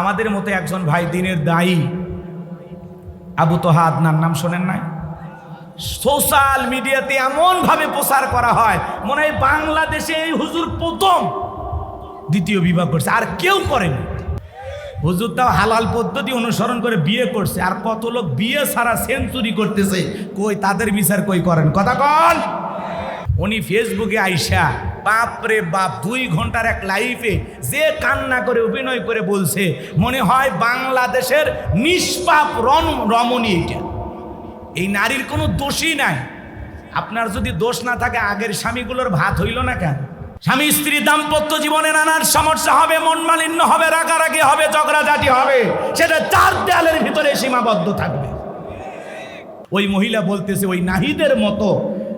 আমাদের মতো একজন ভাই দিনের দায়ী। আবু তোহা আদনার নাম শোনেন নাই? সোশ্যাল মিডিয়াতে এমন ভাবে প্রচার করা হয়, মনে হয় বাংলাদেশে এই হুজুর প্রথম দ্বিতীয় বিবাহ করছে, আর কেউ করেনি। হুজুর তাও হালাল পদ্ধতি অনুসরণ করে বিয়ে করছে, আর কত লোক বিয়ে সারা সেঞ্চুরি করতেছে, কই তাদের বিচার কই করেন? কথা কন। উনি ফেসবুকে আইসা বাপরে বাপ, দুই ঘণ্টার এক লাইফে যে কান্না করে, অভিনয় করে বলছে, মনে হয় বাংলাদেশের নিষ্পাপ রন রমণী এটা। এই নারীর কোনো দোষই নাই। আপনার যদি দোষ না থাকে, আগের স্বামীগুলোর ভাত হইল না কেন? স্বামী স্ত্রী দাম্পত্য জীবনে নানার সমস্যা হবে, মন মালিন্য হবে, রাগারাগি হবে, ঝগড়াঝাটি হবে, সেটা চার দেয়ালের ভিতরে সীমাবদ্ধ থাকবে। ওই মহিলা বলতেছে, ওই নাহিদের মতো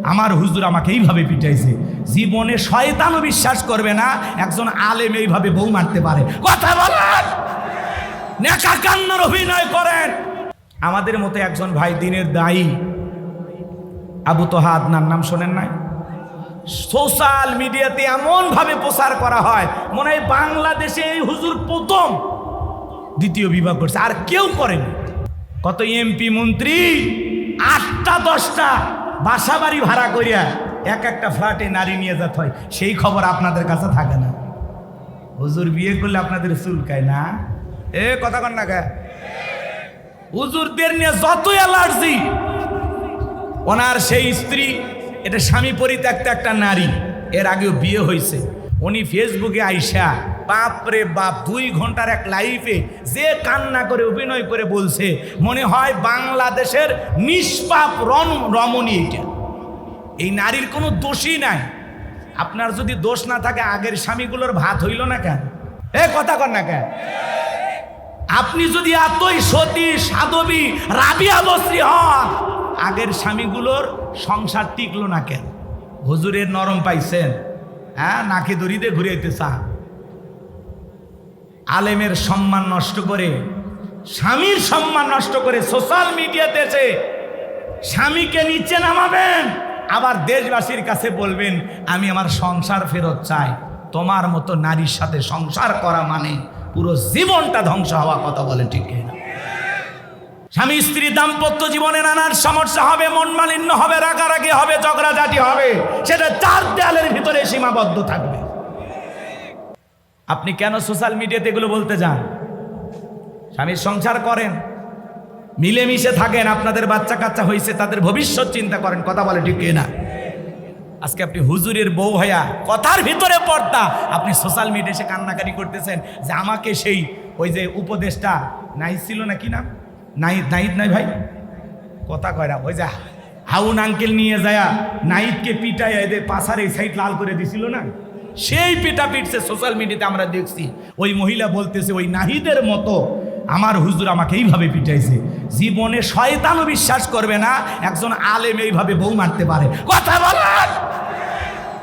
আমার হুজুর আমাকে এইভাবে পিটাইছে। জীবনে শয়তানও বিশ্বাস করবে না, একজন আলেম এইভাবে বউ মারতে পারে। কথা বলেন! নেকা কান্নার অভিনয় করেন। আমাদের মতো একজন ভাই দিনের দায়ী। আবু তোহা আদনার নাম শোনেন নাই? সোশ্যাল মিডিয়াতে এমন ভাবে প্রচার করা হয়, মনে হয় বাংলাদেশে এই হুজুর প্রথম দ্বিতীয় বিবাহ করছে, আর কেউ করেনি। কত এমপি, মন্ত্রী, আটটা, দশটা। বাসা বাড়ি ভাড়া করিয়া এক একটা ফ্ল্যাটে নারী নিয়ে যেতে হয়, সেই খবর আপনাদের কাছে থাকে না। হুজুর বিয়ে করলে আপনাদের চুলকায় না? এ, কথা কন না হুজুরদের নিয়ে যত অ্যালার্জি, ওনার সেই স্ত্রী, এটা স্বামী পরিত্যক্ত একটা নারী, এর আগেও বিয়ে হয়েছে উনি ফেসবুকে আইসা বাপরে বাপ, দুই ঘণ্টার এক লাইফে যে কান্না করে, অভিনয় করে বলছে, মনে হয় বাংলাদেশের নিষ্পাপ রন রমণী এটা। এই নারীর কোনো দোষই নাই। আপনার যদি দোষ না থাকে, আগের স্বামীগুলোর ভাত হইল না কেন? এ, কথা কর না কেন? আপনি যদি এতই সতী, সাধবী, রাবিয়া বস্ত্রী হন, আগের স্বামীগুলোর সংসার টিকলো না কেন? হুজুরের নরম পাইছেন হ্যাঁ নাকে দড়িতে ঘুরাইতে চান। আলেমের সম্মান নষ্ট করে, স্বামীর সম্মান নষ্ট করে সোশ্যাল মিডিয়াতে এসে স্বামীকে নিচে নামাবেন। আবার দেশবাসীর কাছে বলবেন, আমি আমার সংসার ফেরত চাই। তোমার মতো নারীর সাথে সংসার করা মানে পুরো জীবনটা ধ্বংস হওয়া কথা বলে ঠিক স্বামী স্ত্রী দাম্পত্য জীবনে নানার সমস্যা হবে, মন মালিন্য হবে, রাগারাগি হবে, ঝগড়াঝাটি হবে। সেটা চার দেয়ালের ভিতরে সীমাবদ্ধ থাকবে। আপনি কেন সোশ্যাল মিডিয়াতে এগুলো বলতে যান? স্বামীর সংসার করেন, মিলেমিশে থাকেন, আপনাদের বাচ্চা কাচ্চা হয়েছে তাদের ভবিষ্যৎ চিন্তা করেন, কথা বলে ঠিক না আজকে আপনি হুজুরের বউ হইয়া কথার ভিতরে পর্দা, আপনি সোশ্যাল মিডিয়া এসে কান্নাকারি করতেছেন যে আমাকে সেই, ওই যে উপদেশটা নাই ছিল না কি নাম? নাইদ নাইদ নাই ভাই? কথা কয় না, ওই যে হাউন আঙ্কেল নিয়ে যায়া নাইদকে পিটাই এদের পাশার সাইড লাল করে দিছিল না? সেই পিটা পিটছে সোশ্যাল মিডিয়াতে আমরা দেখছি। ওই মহিলা বলতেছে, ওই নাহিদের মতো আমার হুজুর আমাকে এইভাবে পিটাইছে। জীবনে শয়তানও বিশ্বাস করবে না, একজন আলেম এইভাবে বউ মারতে পারে। কথা বলেন!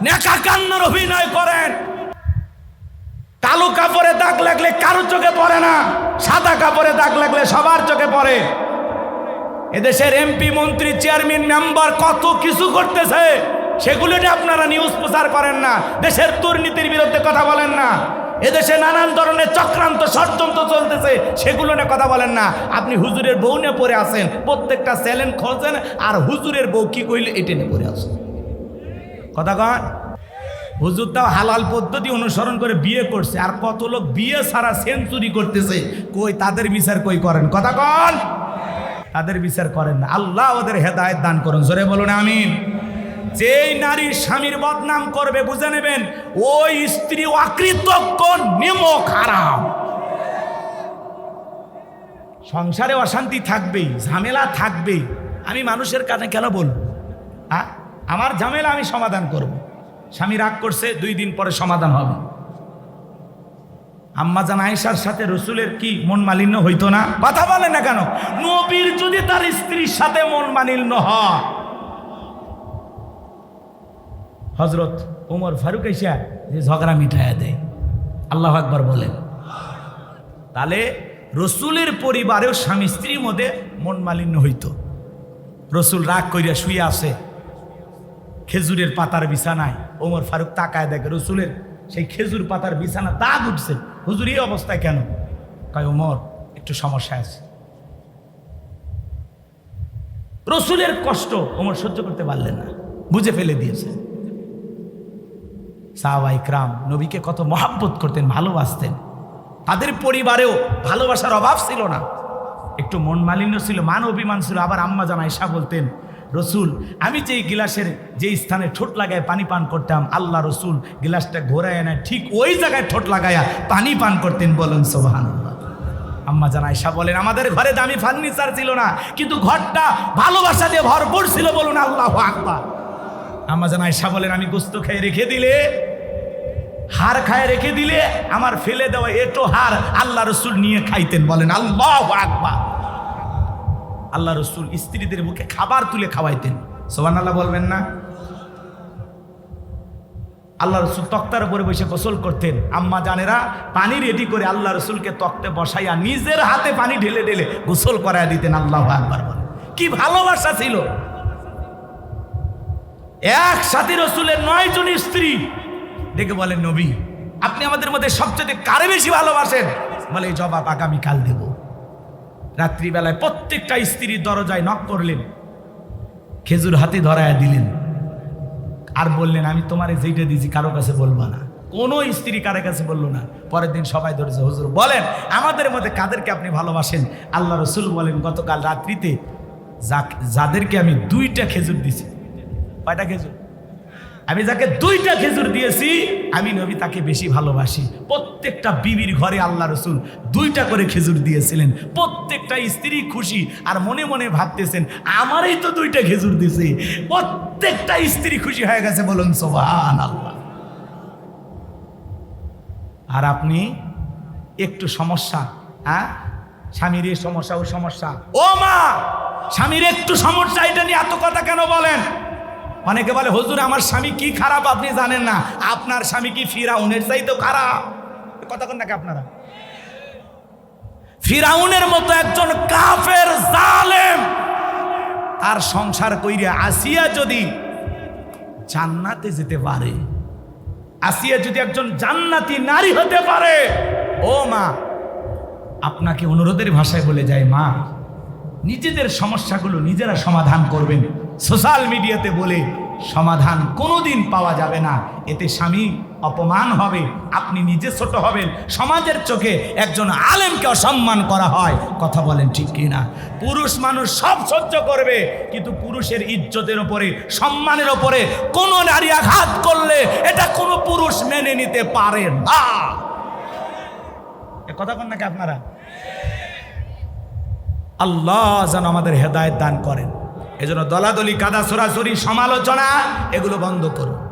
নেকা কান্নার অভিনয় করেন। কালো কাপড়ে দাগ লাগলে কারও চোখে পড়ে না, সাদা কাপড়ে দাগ লাগলে সবার চোখে পড়ে। এদেশের এমপি মন্ত্রী চেয়ারম্যান মেম্বার কত কিছু করতেছে। সেগুলো নিয়ে আপনারা নিউজ প্রচার করেন না। দেশের দুর্নীতির বিরুদ্ধে কথা বলেন না। এদেশে নানান ধরনের চক্রান্ত, ষড়যন্ত্র চলতেছে, সেগুলো নিয়ে কথা বলেন না। আপনি হুজুরের বউ নিয়ে পড়ে আসেন প্রত্যেকটা চ্যালেঞ্জ খোঁজেন, আর হুজুরের বউ কি কইলে এটা নিয়ে পড়ে আসেন কথা কন। হুজুর তাও হালাল পদ্ধতি অনুসরণ করে বিয়ে করছে, আর কত লোক বিয়ে ছাড়া সেঞ্চুরি করতেছে, কই তাদের বিচার কই করেন? কথা কন। তাদের বিচার করেন না। আল্লাহ ওদের হেদায়ত দান করুন। জোরে বলুন, আমিন। যেই নারী স্বামীর বদনাম করবে, বুঝে নেবেন, ওই স্ত্রী অকৃতজ্ঞ, নিমক হারাম। সংসারে অশান্তি থাকবেই, ঝামেলা থাকবেই। আমি মানুষের কানে কেন বলব? আমার ঝামেলা আমি সমাধান করব। স্বামী রাগ করছে, দুই দিন পরে সমাধান হবে। আম্মা জান আয়েশার সাথে রসুলের কি মন মালিন্য হইতো না? কথা বলে না কেন? নবীর যদি তার স্ত্রীর সাথে মন মালিন্য হয় হজরত উমর ফারুক এসা যে ঝগড়া মিঠাইয়া দেয়। আল্লাহ আকবর বলেন। তাহলে রসুলের পরিবারেও স্বামী স্ত্রীর মধ্যে মন মালিন্য হইতো। রসুল রাগ করিয়া শুয়ে আসে খেজুরের পাতার বিছানায় ওমর ফারুক তাকায় দেখে, রসুলের সেই খেজুর পাতার বিছানা দাগ উঠছে। হুজুর, এই অবস্থায় কেন? কয়, ওমর, একটু সমস্যা আছে। রসুলের কষ্ট ওমর সহ্য করতে পারলেন না। বুঝে ফেলে দিয়েছে। সাহাবাই ক্রাম নবীকে কত মহাব্বত করতেন, ভালোবাসতেন। তাদের পরিবারেও ভালোবাসার অভাব ছিল না। একটু মন মালিন্য ছিল, মান অভিমান ছিল। আবার আম্মা জান আয়সা বলতেন, রসুল, আমি যেই গিলাসের যে স্থানে ঠোঁট লাগায় পানি পান করতাম, আল্লাহ রসুল গিলাসটা ঘোরায় না ঠিক ওই জায়গায় ঠোঁট লাগায়া পানি পান করতেন বলেন সোবাহান আম্মা জান আয়সা বলেন, আমাদের ঘরে দামি ফার্নিচার ছিল না, কিন্তু ঘরটা ভালোবাসা দিয়ে ভরপুর ছিল বলুন, আল্লাহ আকবার। আম্মা জান আয়সা বলেন, আমি গোস্ত খেয়ে রেখে দিলে হার খায়, রেখে দিলে আমার ফেলে দেওয়া এটো হার আল্লাহ রসুল নিয়ে খাইতেন। বলেন, আল্লাহ আকবার। আল্লাহ রসুল স্ত্রীদের মুখে খাবার তুলে খাওয়াইতেন। সোহান আল্লাহ বলবেন না? আল্লাহ রসুল তক্তার উপরে বসে গোসল করতেন। আম্মা জানেরা, পানি রেডি করে আল্লাহ রসুলকে তক্তে বসাইয়া নিজের হাতে পানি ঢেলে ঢেলে গোসল করায় দিতেন। আল্লাহ আকবার বলে কি ভালোবাসা ছিল! একসাথে রসুলের নয় জন স্ত্রী। দেখে বলেন, নবী, আপনি আমাদের মধ্যে সবচেয়ে কারে বেশি ভালোবাসেন? বলে জবাব আগামীকাল দেব। রাত্রিবেলায় প্রত্যেকটা স্ত্রীর দরজায় নক করলেন, খেজুর হাতে ধরায় দিলেন, আর বললেন, আমি তোমারে যেইটা দিয়েছি কারও কাছে বলব না। কোনো স্ত্রী কারও কাছে বলল না। পরের দিন সবাই ধরেছে, হুজুর, বলেন, আমাদের মধ্যে কাদেরকে আপনি ভালোবাসেন? আল্লাহ রসুল বলেন, গতকাল রাত্রিতে যাদেরকে আমি দুইটা খেজুর দিছি কয়টা খেজুর? আমি যাকে দুইটা খেজুর দিয়েছি, আমি নবী তাকে বেশি ভালোবাসি। প্রত্যেকটা বিবির ঘরে আল্লাহ রসুল দুইটা করে খেজুর দিয়েছিলেন। প্রত্যেকটা স্ত্রী খুশি আর মনে মনে ভাবতেছেন, আমারই তো দুইটা খেজুর দিছে। প্রত্যেকটা স্ত্রী খুশি হয়ে গেছে বলুন সোহান আল্লাহ আর আপনি, একটু সমস্যা হ্যাঁ? স্বামীর এই সমস্যা ও সমস্যা। ও মা, স্বামীর একটু সমস্যা, এটা নিয়ে এত কথা কেন বলেন? অনেকে বলে, হুজুর, আমার স্বামী কি খারাপ আপনি জানেন না। আপনার স্বামী কি ফিরাউনের চাইতেও খারাপ? কথা কোন নাকি আপনারা? ফিরাউনের মতো একজন কাফের জালেম, তার সংসার কইরে আসিয়া যদি জান্নাতে যেতে পারে, আসিয়া যদি একজন জান্নাতি নারী হতে পারে, ও মা, আপনাকে অনুরোধের ভাষায় বলে যায় মা, নিজেদের সমস্যাগুলো নিজেরা সমাধান করবেন। সোশ্যাল মিডিয়াতে বলে, সমাধান কোনোদিন পাওয়া যাবে না। এতে স্বামী অপমান হবে, আপনি নিজে ছোট হবেন, সমাজের চোখে একজন আলেমকে অসম্মান করা হয়। কথা বলেন ঠিক কিনা? পুরুষ মানুষ সব সহ্য করবে, কিন্তু পুরুষের ইজ্জতের ওপরে, সম্মানের ওপরে কোনো নারী আঘাত করলে এটা কোনো পুরুষ মেনে নিতে পারে না। কথা কন নাকি আপনারা? আল্লাহ যেন আমাদের হেদায়ত দান করেন। এজন্য দলাদলি কাদা সরাসরি সমালোচনা এগুলো বন্ধ করুন